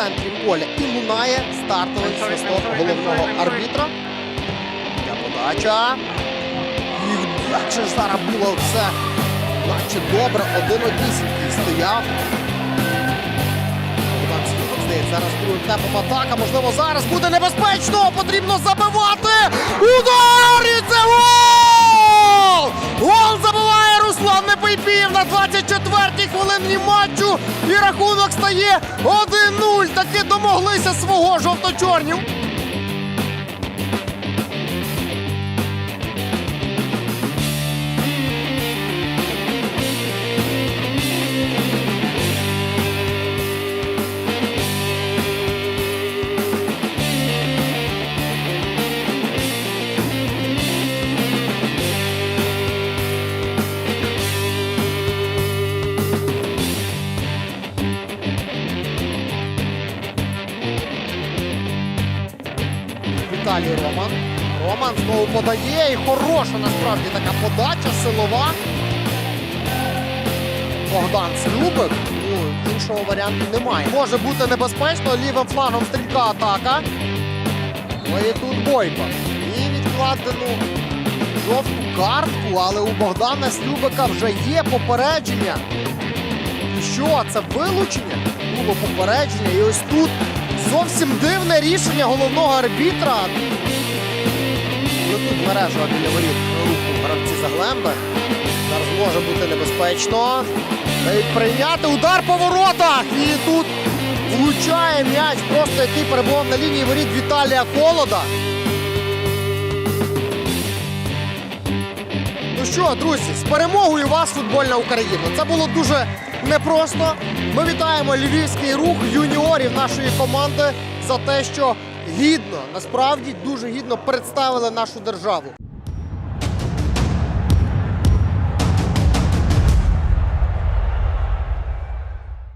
центрі поля і лунає стартовий свисток головного арбітра. Ця подача. І як же ж зараз було все. Наче добре, один однісінький стояв. Зараз другим темпом атака. Можливо, зараз буде небезпечно. Потрібно забивати. Руслан Непийпів на 24-й хвилині матчу. І рахунок стає 1-0. Таки домоглися свого жовто-чорнів. Віталій Роман. Роман знову подає і хороша насправді така подача силова. Богдан Слюбик. Ну, іншого варіанту немає. Може бути небезпечно лівим флангом стрімка атака. Ну і тут Бойко. І відкладену жовту картку, але у Богдана Слюбика вже є попередження. І що? Це вилучення? Було попередження. І ось тут зовсім дивне рішення головного арбітра. Але тут мережа біля воріт руху гравці Заглемби. Зараз може бути небезпечно. Прийняти удар по воротах. І тут влучає м'яч, просто який перебував на лінії воріт Віталія Холода. Ну що, друзі, з перемогою вас футбольна Україна. Це було дуже непросто. Ми вітаємо львівський рух юніорів нашої команди за те, що гідно, насправді дуже гідно представили нашу державу.